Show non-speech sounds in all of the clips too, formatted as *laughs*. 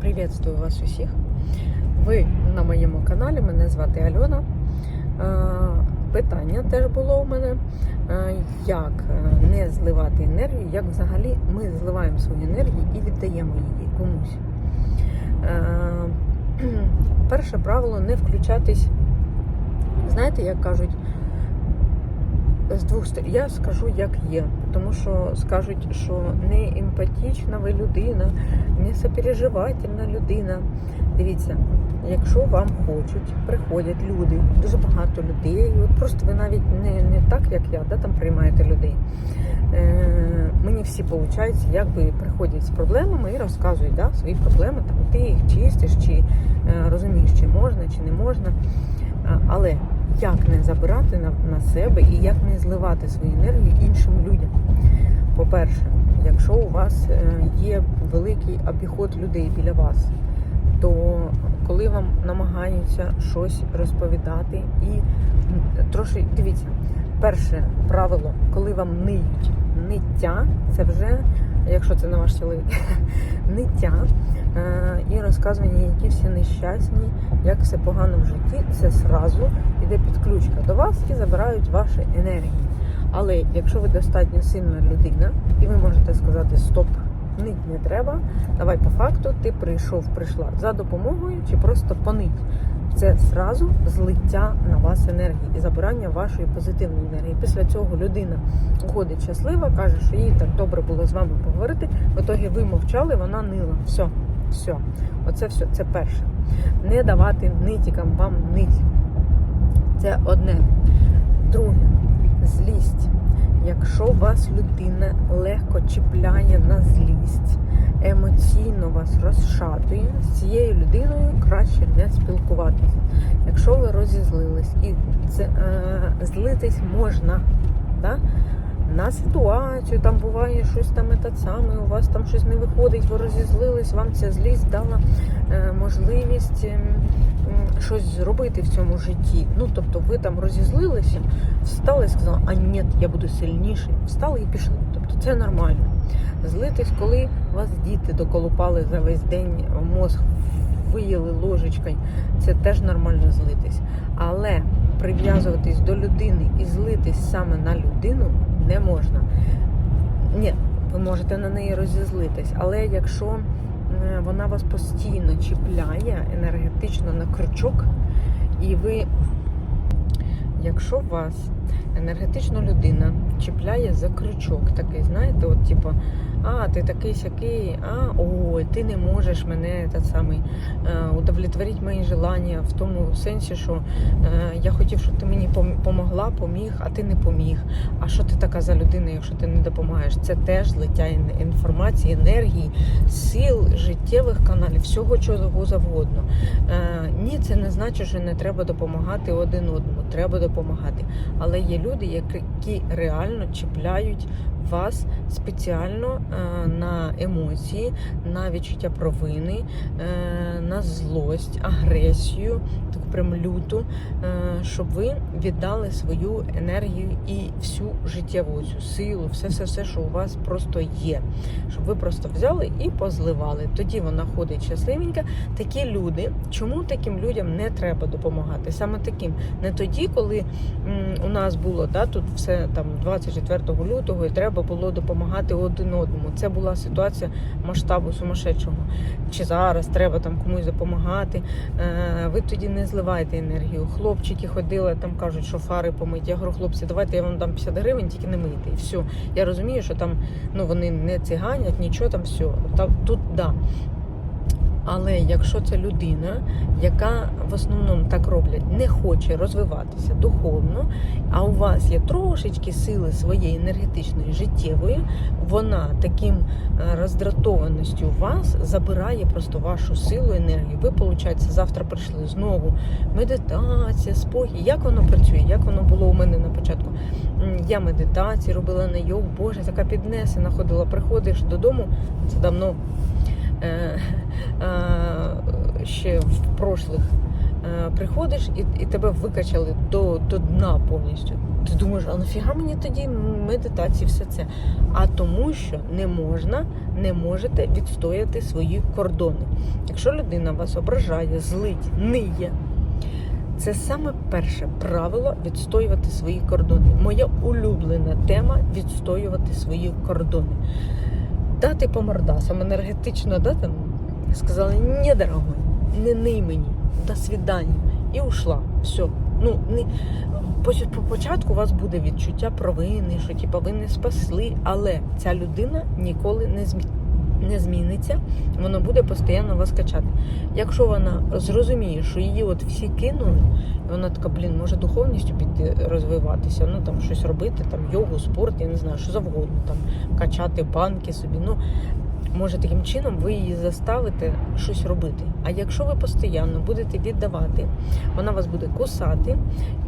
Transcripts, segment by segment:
Приветствую вас усіх. Ви на моєму каналі, мене звати Альона. Е, Питання теж було у мене, е, як е, не зливати енергію, як взагалі ми зливаємо свою енергію і віддаємо її комусь. Перше правило не включатись, знаєте, як кажуть, з двох сторін. Я скажу, як є, тому що скажуть, що не емпатічна ви людина, не сопереживательна людина. Дивіться, якщо вам хочуть, приходять люди, дуже багато людей. От просто ви навіть не, не так, як я, да, там приймаєте людей. Е, мені всі получають, якби приходять з проблемами і розказують да, свої проблеми, там ти їх чистиш, чи е, розумієш, чи можна, чи не можна. Але як не забирати на, на себе і як не зливати свою енергію іншим людям? По-перше, якщо у вас е, є великий обіход людей біля вас, то коли вам намагаються щось розповідати і трошки дивіться, перше правило, коли вам ниють ниття, це вже, якщо це не ваш чоловік, *laughs* ниття і розказування, які всі нещасні, як все погано в житті, це зразу йде підключка до вас і забирають ваші енергії. Але якщо ви достатньо сильна людина, і ви можете сказати Стоп, нить не треба. Давай по факту ти прийшов, прийшла за допомогою чи просто понить. Це зразу злиття на вас енергії і забирання вашої позитивної енергії. Після цього людина уходить щаслива, каже, що їй так добре було з вами поговорити. В ітогі ви мовчали, вона нила. Все, все. Оце все. Це перше. Не давати нитікам вам нить. Це одне. Друге, злість. Якщо вас людина легко чіпляє на злість, емоційно вас розшатує, з цією людиною краще не спілкуватися. Якщо ви розізлились і це, е, злитись можна, да? На ситуацію, там буває щось там і саме, у вас там щось не виходить, ви розізлились, вам ця злість дала е, можливість ем, щось зробити в цьому житті. Ну, тобто ви там розізлилися, встали і сказали, а ні, я буду сильніший. Встали і пішли. Тобто це нормально. Злитись, коли вас діти доколупали за весь день мозг, виїли ложечкою, це теж нормально злитись. Але прив'язуватись до людини і злитись саме на людину не можна. Ні, ви можете на неї розізлитись, але якщо вона вас постійно чіпляє енергетично на крючок, і ви, якщо вас енергетична людина чіпляє за крючок, такий, знаєте, от типу, а, ти такий сякий, а ой, ти не можеш мене так самий е, удовлетворити мої желання в тому сенсі, що е, я хотів, щоб ти мені пом- помогла, поміг, а ти не поміг. А що ти така за людина, якщо ти не допомагаєш? Це теж злиття інформації, енергії, сил, життєвих каналів, всього чого завгодно. Е, ні, це не значить, що не треба допомагати один одному. Треба допомагати. Але є люди, які реально чіпляють вас спеціально е, на емоції, на відчуття провини, е, на злость, агресію, таку прям люту, е, щоб ви віддали свою енергію і всю життєву цю силу, все, все, все, що у вас просто є. Щоб ви просто взяли і позливали. Тоді вона ходить щасливенька. Такі люди, чому таким людям не треба допомагати? Саме таким, не тоді, коли у нас було да, тут все там 24 лютого, і треба було допомагати один одному. Це була ситуація масштабу сумасшедшого. Чи зараз треба там комусь допомагати? Е, ви тоді не зливайте енергію. Хлопчики ходили, там кажуть, що фари помить. Я говорю, хлопці, давайте я вам дам 50 гривень, тільки не мийте. І все. Я розумію, що там ну вони не циганять, нічого там все. Там тут да. Але якщо це людина, яка в основному так роблять, не хоче розвиватися духовно, а у вас є трошечки сили своєї енергетичної життєвої, вона таким е, роздратованістю вас забирає просто вашу силу, енергію. Ви, виходить, завтра прийшли знову медитація, спокій. Як воно працює? Як воно було у мене на початку? Я медитації робила на йогу, Боже, така піднесена ходила. Приходиш додому, це давно. Е, е, ще в прошлих е, приходиш і, і тебе викачали до, до дна повністю. Ти думаєш, а нафіга мені тоді медитації, все це? А тому, що не можна, не можете відстояти свої кордони. Якщо людина вас ображає, злить, ниє. Це саме перше правило відстоювати свої кордони. Моя улюблена тема відстоювати свої кордони. Дати по мордасам енергетично, дати. Сказала, ні, дорогой, не ний мені, до свідання. І ушла. Все. Ну, не... по, по початку у вас буде відчуття провини, що типу, ви не спасли, але ця людина ніколи не змі... не зміниться, вона буде постійно вас качати. Якщо вона зрозуміє, що її от всі кинули, і вона така, блін, може духовністю піти розвиватися, ну там щось робити, там йогу, спорт, я не знаю, що завгодно, там качати банки собі. Ну може таким чином ви її заставите щось робити. А якщо ви постійно будете віддавати, вона вас буде кусати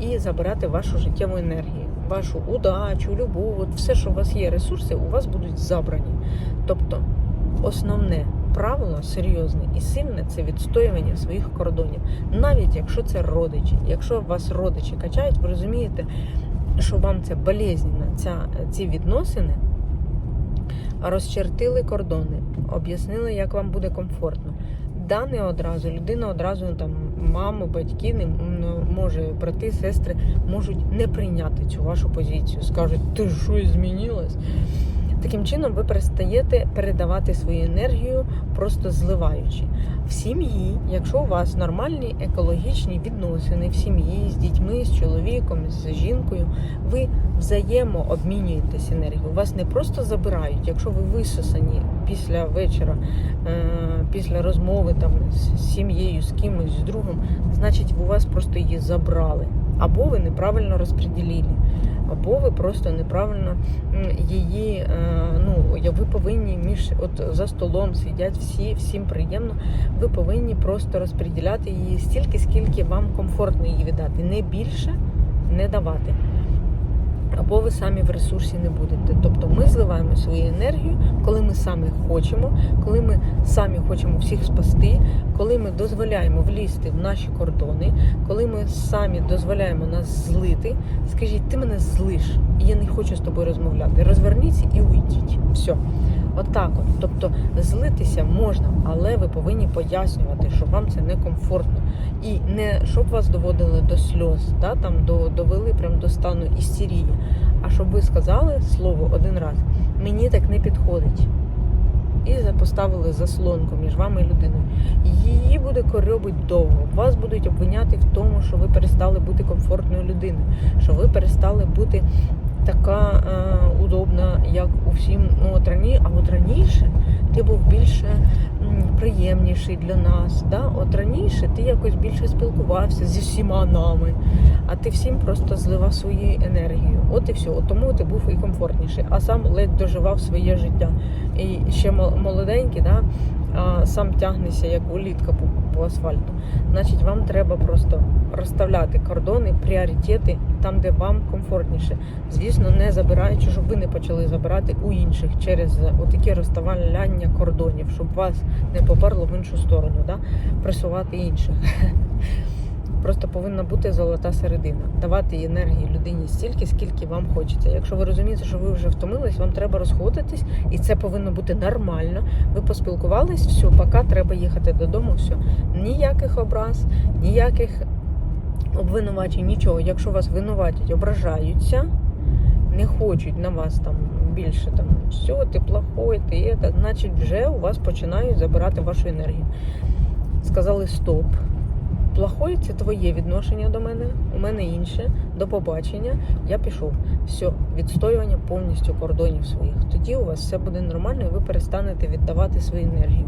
і забирати вашу життєву енергію, вашу удачу, любов, от все, що у вас є, ресурси, у вас будуть забрані. Тобто основне правило серйозне і сильне це відстоювання своїх кордонів. Навіть якщо це родичі, якщо вас родичі качають, ви розумієте, що вам це болезненно, ця, ці відносини розчертили кордони, об'яснили, як вам буде комфортно. Да, не одразу. Людина одразу там мами, батьки, не ну, може брати, сестри можуть не прийняти цю вашу позицію. Скажуть, ти щось змінилось. Таким чином ви перестаєте передавати свою енергію, просто зливаючи. В сім'ї, якщо у вас нормальні екологічні відносини в сім'ї з дітьми, з чоловіком, з жінкою, ви взаємообмінюєтесь енергією. Вас не просто забирають, якщо ви висосані після вечора, е, після розмови там з сім'єю, з кимось, з другом, значить у вас просто її забрали. Або ви неправильно розподілили або ви просто неправильно її. Ну ви повинні між от за столом сидять всі, всім приємно. Ви повинні просто розподіляти її стільки, скільки вам комфортно її віддати. Не більше не давати. Або ви самі в ресурсі не будете. Тобто ми зливаємо свою енергію, коли ми самі хочемо, коли ми самі хочемо всіх спасти, коли ми дозволяємо влізти в наші кордони, коли ми самі дозволяємо нас злити. Скажіть, ти мене злиш, хочу з тобою розмовляти. Розверніться і уйдіть. Все. Отак от. Тобто злитися можна, але ви повинні пояснювати, що вам це некомфортно. І не щоб вас доводили до сльоз, да, там до, довели прям до стану істерії, а щоб ви сказали слово один раз, мені так не підходить. І поставили заслонку між вами і людиною. Її буде корьобить довго. Вас будуть обвиняти в тому, що ви перестали бути комфортною людиною, що ви перестали бути така е, удобна, як у всім. Ну от рані, а от раніше ти був більше приємніший для нас. Да? От раніше ти якось більше спілкувався зі всіма нами, а ти всім просто зливав свою енергію. От і все. От тому ти був і комфортніший, а сам ледь доживав своє життя. І ще молоденький, да? Сам тягнеться як улітка по, по асфальту. Значить, вам треба просто розставляти кордони, пріоритети там, де вам комфортніше. Звісно, не забираючи, щоб ви не почали забирати у інших через отакі розставляння кордонів, щоб вас не поперло в іншу сторону, да? пресувати інших. *laughs* Просто повинна бути золота середина, давати енергії людині стільки, скільки вам хочеться. Якщо ви розумієте, що ви вже втомились, вам треба розходитись, і це повинно бути нормально. Ви поспілкувались, все, поки треба їхати додому. все. Ніяких образ, ніяких обвинувачень, нічого. Якщо вас винуватять, ображаються, не хочуть на вас там більше там все, ти плохой, ти це, значить вже у вас починають забирати вашу енергію. Сказали стоп. Плохой це твоє відношення до мене, у мене інше. До побачення. Я пішов. Все, відстоювання повністю кордонів своїх. Тоді у вас все буде нормально, і ви перестанете віддавати свою енергію.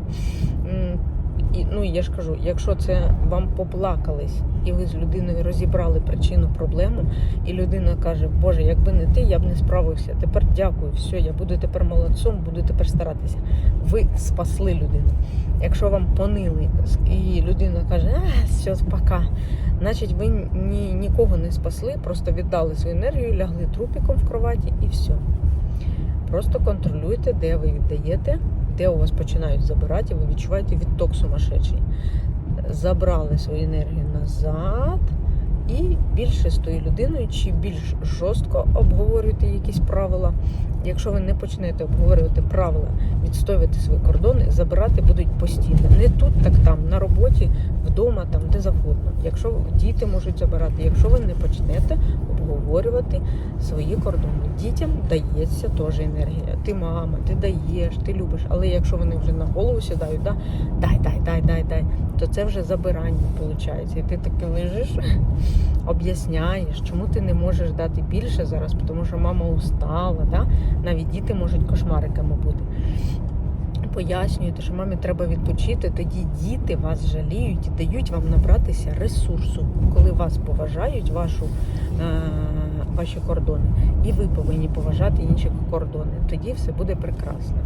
І ну я ж кажу, якщо це вам поплакались, і ви з людиною розібрали причину проблему, і людина каже, Боже, якби не ти, я б не справився. Тепер дякую, все, я буду тепер молодцом, буду тепер старатися. Ви спасли людину. Якщо вам понили, і людина каже, а, все, пока, значить ви ні, нікого не спасли, просто віддали свою енергію, лягли трупіком в кроваті і все. Просто контролюйте, де ви віддаєте де у вас починають забирати, ви відчуваєте відток сумасшедший. забрали свою енергію назад і більше з тою людиною, чи більш жорстко обговорюєте якісь правила. Якщо ви не почнете обговорювати правила, відстоювати свої кордони, забирати будуть постійно. Не тут, так там, на роботі, вдома, там де завгодно. Якщо діти можуть забирати, якщо ви не почнете обговорювати свої кордони. Дітям дається теж енергія. Ти мама, ти даєш, ти любиш. Але якщо вони вже на голову сідають, да, дай, дай, дай, дай, дай, то це вже забирання виходить. І ти таки лежиш, об'ясняєш, чому ти не можеш дати більше зараз, тому що мама устала. Да? Навіть діти можуть кошмариками бути. Пояснюєте, що мамі треба відпочити, тоді діти вас жаліють і дають вам набратися ресурсу, коли вас поважають, вашу, е, ваші кордони, і ви повинні поважати інші кордони. Тоді все буде прекрасно.